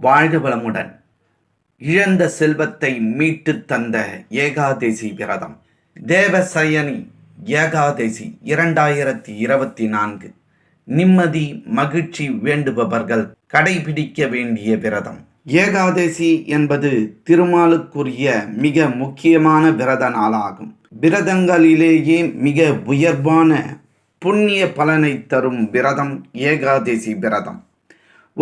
வாழ்க வளமுடன். இழந்த செல்வத்தை மீட்டு தந்த ஏகாதேசி விரதம். தேவசயனி ஏகாதேசி இரண்டாயிரத்தி இருபத்தி நான்கு நிம்மதி மகிழ்ச்சி வேண்டுபவர்கள் கடைபிடிக்க வேண்டிய விரதம். ஏகாதேசி என்பது திருமாலுக்குரிய மிக முக்கியமான விரத நாளாகும். விரதங்களிலேயே மிக உயர்வான புண்ணிய பலனை தரும் விரதம் ஏகாதேசி விரதம்.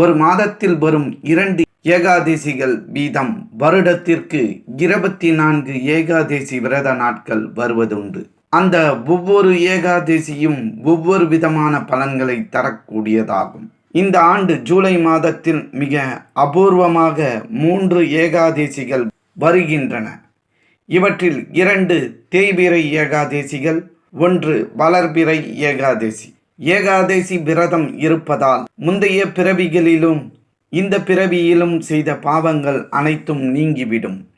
ஒரு மாதத்தில் வரும் இரண்டு ஏகாதேசிகள் வீதம். வருடத்திற்கு இருபத்தி நான்கு ஏகாதேசி விரத நாட்கள் வருவதுண்டு. அந்த ஒவ்வொரு ஏகாதேசியும் ஒவ்வொரு விதமான பலன்களை தரக்கூடியதாகும். இந்த ஆண்டு ஜூலை மாதத்தில் மிக அபூர்வமாக மூன்று ஏகாதேசிகள் வருகின்றன. இவற்றில் இரண்டு தேய்பிறை ஏகாதேசிகள் ஒன்று வளர்பிறை ஏகாதேசி. ஏகாதேசி விரதம் இருப்பதால் முந்தைய பிறவிகளிலும் இந்த பிறவியிலும் செய்த பாவங்கள் அனைத்தும் நீங்கிவிடும்.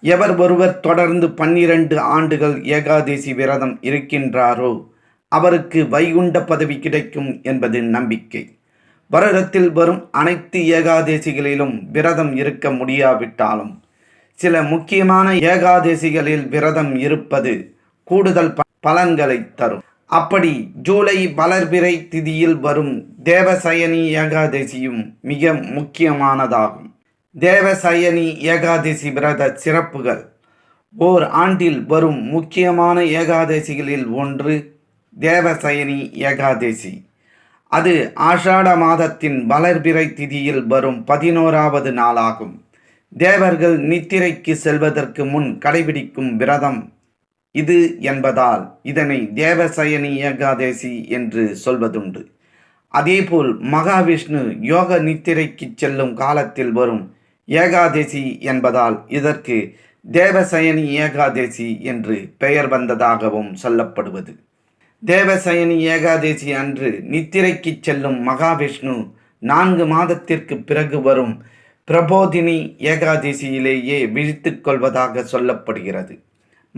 எவர் ஒருவர் தொடர்ந்து பன்னிரண்டு ஆண்டுகள் ஏகாதேசி விரதம் இருக்கின்றாரோ அவருக்கு வைகுண்ட பதவி கிடைக்கும் என்பது நம்பிக்கை. வருடத்தில் வரும் அனைத்து ஏகாதேசிகளிலும் விரதம் இருக்க முடியாவிட்டாலும் சில முக்கியமான ஏகாதேசிகளில் விரதம் இருப்பது கூடுதல் ப- பலன்களை தரும். அப்படி ஜூலை வளர்பிறை திதியில் வரும் தேவசயனி ஏகாதசியும் மிக முக்கியமானதாகும். தேவசயனி ஏகாதசி விரத சிறப்புகள். ஓர் ஆண்டில் வரும் முக்கியமான ஏகாதசிகளில் ஒன்று தேவசயனி ஏகாதசி. அது ஆஷாட மாதத்தின் வளர்பிறை திதியில் வரும் பதினோராவது நாளாகும். தேவர்கள் நித்திரைக்கு செல்வதற்கு முன் கடைபிடிக்கும் விரதம் இது என்பதால் இதனை தேவசயனி ஏகாதேசி என்று சொல்வதுண்டு. அதேபோல் மகாவிஷ்ணு யோக நித்திரைக்கு செல்லும் காலத்தில் வரும் ஏகாதேசி என்பதால் இதற்கு தேவசயனி ஏகாதேசி என்று பெயர் வந்ததாகவும் சொல்லப்படுவது. தேவசயனி ஏகாதேசி அன்று நித்திரைக்கு செல்லும் மகாவிஷ்ணு நான்கு மாதத்திற்கு பிறகு வரும் பிரபோதினி ஏகாதசியிலேயே விழித்துக் கொள்வதாக சொல்லப்படுகிறது.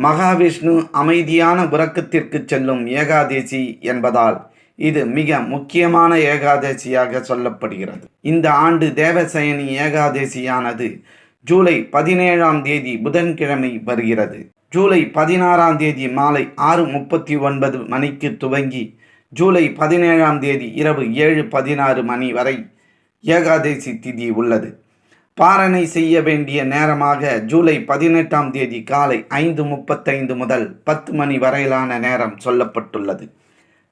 மகாவிஷ்ணு அமைதியான உறக்கத்திற்கு செல்லும் ஏகாதேசி என்பதால் இது மிக முக்கியமான ஏகாதசியாக சொல்லப்படுகிறது. இந்த ஆண்டு தேவசயனி ஏகாதசியானது ஜூலை பதினேழாம் தேதி புதன்கிழமை வருகிறது. ஜூலை பதினாறாம் தேதி மாலை ஆறு முப்பத்தி ஒன்பது மணிக்கு துவங்கி ஜூலை பதினேழாம் தேதி இரவு ஏழு பதினாறு மணி வரை ஏகாதசி திதி உள்ளது. பாரணை செய்ய வேண்டிய நேரமாக ஜூலை பதினெட்டாம் தேதி காலை ஐந்து முப்பத்தைந்து முதல் பத்து மணி வரையிலான நேரம் சொல்லப்பட்டுள்ளது.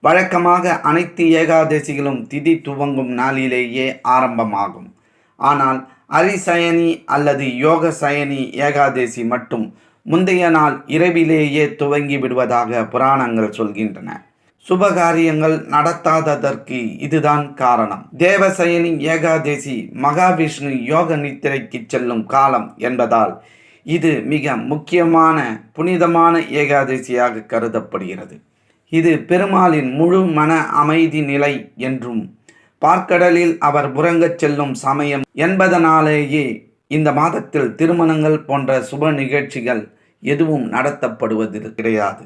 வழக்கமாக அனைத்து ஏகாதசிகளும் திதி துவங்கும் நாளிலேயே ஆரம்பமாகும். ஆனால் அரிசயனி அல்லது யோக சயனி ஏகாதசி மட்டும் முந்தைய நாள் இரவிலேயே துவங்கி விடுவதாக புராணங்கள் சொல்கின்றன. சுபகாரியங்கள் நடத்தாததற்கு இதுதான் காரணம். தேவசயனி ஏகாதசி மகாவிஷ்ணு யோக நித்திரைக்கு செல்லும் காலம் என்பதால் இது மிக முக்கியமான புனிதமான ஏகாதசியாக கருதப்படுகிறது. இது பெருமாளின் முழு மன அமைதி நிலை என்றும் பார்க்கடலில் அவர் புறங்கச் செல்லும் சமயம் என்பதனாலேயே இந்த மாதத்தில் திருமணங்கள் போன்ற சுப நிகழ்ச்சிகள் எதுவும் நடத்தப்படுவது கிடையாது.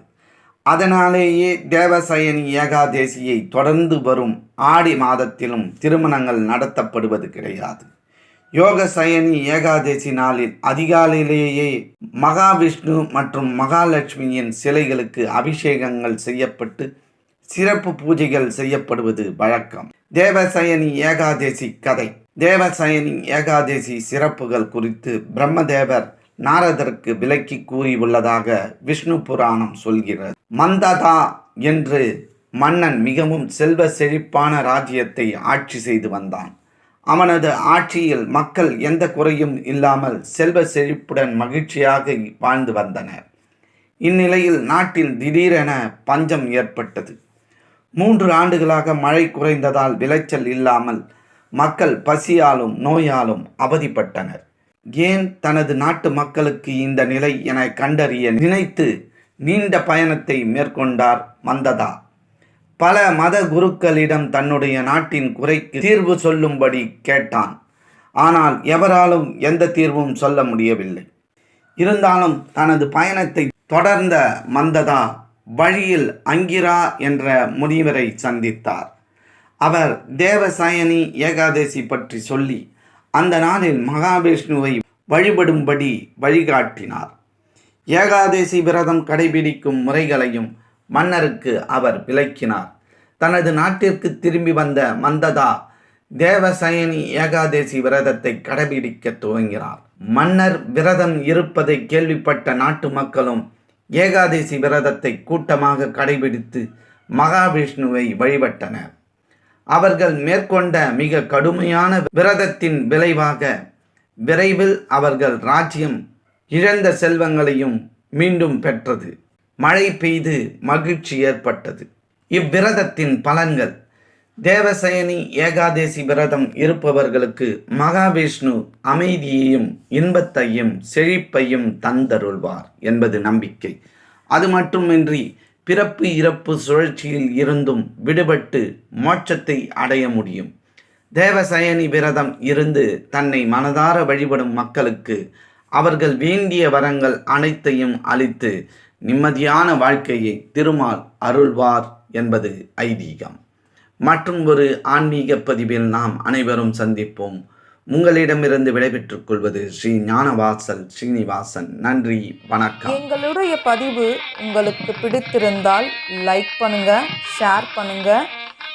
அதனாலேயே தேவசயனி ஏகாதேசியை தொடர்ந்து வரும் ஆடி மாதத்திலும் திருமணங்கள் நடத்தப்படுவது கிடையாது. யோக சயனி ஏகாதேசி நாளில் அதிகாலையிலேயே மகாவிஷ்ணு மற்றும் மகாலட்சுமியின் சிலைகளுக்கு அபிஷேகங்கள் செய்யப்பட்டு சிறப்பு பூஜைகள் செய்யப்படுவது வழக்கம். தேவசயனி ஏகாதேசி கதை. தேவசயனி ஏகாதேசி சிறப்புகள் குறித்து பிரம்மதேவர் நாரதருக்கு விலக்கி கூறியுள்ளதாக விஷ்ணு புராணம் சொல்கிறது. மந்ததா என்று மன்னன் மிகவும் செல்வ செழிப்பான ராஜ்யத்தை ஆட்சி செய்து வந்தான். அவனது ஆட்சியில் மக்கள் எந்த குறையும் இல்லாமல் செல்வ செழிப்புடன் மகிழ்ச்சியாக வாழ்ந்து வந்தனர். இந்நிலையில் நாட்டில் திடீரென பஞ்சம் ஏற்பட்டது. மூன்று ஆண்டுகளாக மழை குறைந்ததால் விளைச்சல் இல்லாமல் மக்கள் பசியாலும் நோயாலும் அவதிப்பட்டனர். ஏன் தனது நாட்டு மக்களுக்கு இந்த நிலை என கண்டறிய நினைத்து நீண்ட பயணத்தை மேற்கொண்டார் மந்ததா. பல மத குருக்களிடம் தன்னுடைய நாட்டின் குறைக்கு தீர்வு சொல்லும்படி கேட்டான். ஆனால் எவராலும் எந்த தீர்வும் சொல்ல முடியவில்லை. இருந்தாலும் தனது பயணத்தை தொடர்ந்த மந்ததா வழியில் அங்கிரா என்ற முனிவரை சந்தித்தார். அவர் தேவசாயனி ஏகாதசி பற்றி சொல்லி அந்த நாளில் மகாவிஷ்ணுவை வழிபடும்படி வழிகாட்டினார். ஏகாதேசி விரதம் கடைபிடிக்கும் முறைகளையும் மன்னருக்கு அவர் விளக்கினார். தனது நாட்டிற்கு திரும்பி வந்த மந்ததா தேவசயனி ஏகாதேசி விரதத்தை கடைபிடிக்க துவங்கினார். மன்னர் விரதம் இருப்பதை கேள்விப்பட்ட நாட்டு மக்களும் ஏகாதேசி விரதத்தை கூட்டமாக கடைபிடித்து மகாவிஷ்ணுவை வழிபட்டனர். அவர்கள் மேற்கொண்ட மிக கடுமையான விரதத்தின் விளைவாக விரைவில் அவர்கள் ராஜ்யம் இழந்த செல்வங்களையும் மீண்டும் பெற்றது. மழை பெய்து மகிழ்ச்சி ஏற்பட்டது. இவ்விரதத்தின் பலன்கள். தேவசயனி ஏகாதேசி விரதம் இருப்பவர்களுக்கு மகாவிஷ்ணு அமைதியையும் இன்பத்தையும் செழிப்பையும் தந்தருள்வார் என்பது நம்பிக்கை. அது மட்டுமின்றி பிறப்பு இறப்பு சுழற்சியில் இருந்தும் விடுபட்டு மோட்சத்தை அடைய முடியும். தேவசயனி விரதம் இருந்து தன்னை மனதார வழிபடும் மக்களுக்கு அவர்கள் வேண்டிய வரங்கள் அனைத்தையும் அளித்து நிம்மதியான வாழ்க்கையை திருமால் அருள்வார் என்பது ஐதீகம். மற்றும் ஒரு ஆன்மீக பதிவில் நாம் அனைவரும் சந்திப்போம். உங்களிடமிருந்து விடைபெற்றுக் கொள்வது ஸ்ரீ ஞானவாசல் ஸ்ரீனிவாசன். நன்றி வணக்கம். எங்களுடைய பதிவு உங்களுக்கு பிடித்திருந்தால் லைக் பண்ணுங்க ஷேர் பண்ணுங்க.